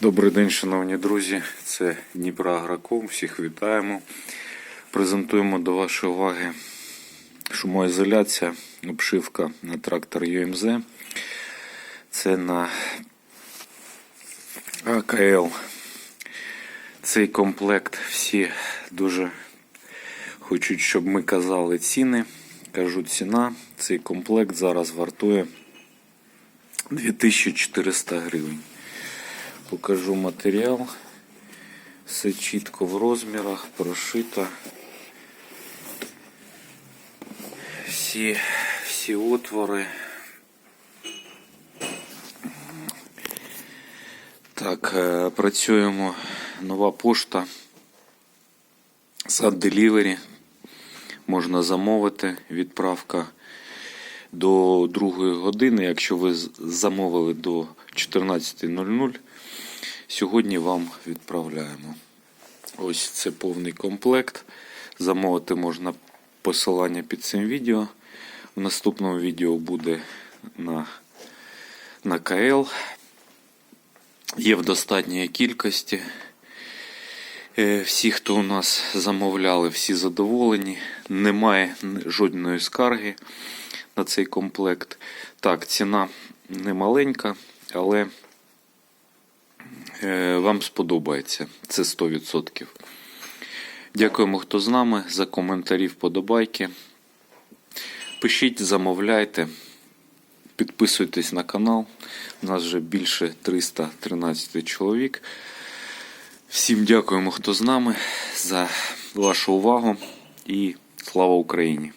Добрий день, шановні друзі. Це Дніпро Агроком. Всіх вітаємо. Презентуємо до вашої уваги шумоізоляція, обшивка на трактор ЮМЗ. Це на АКЛ. Цей комплект всі дуже хочуть, щоб ми казали ціни. Кажу ціна. Цей комплект зараз вартує 2400 гривень. Покажу матеріал. Все чітко в розмірах, прошито. Всі, всі отвори. Так, е, працюємо нова пошта. Сад Delivery. Можна замовити. Відправка до 2 години. Якщо ви замовили до 14.00, сьогодні вам відправляємо. Ось це повний комплект. Замовити можна посилання під цим відео. В наступному відео буде на, на КЛ. Є в достатньої кількості. Е, Всі, хто у нас замовляли, всі задоволені. Немає жодної скарги на цей комплект. Так, ціна не маленька, але е, вам сподобається. Це 100%. Дякуємо, хто з нами, за коментарі, вподобайки. Пишіть, замовляйте, підписуйтесь на канал. У нас вже більше 313 чоловік. Всім дякуємо, хто з нами, за вашу увагу і слава Україні!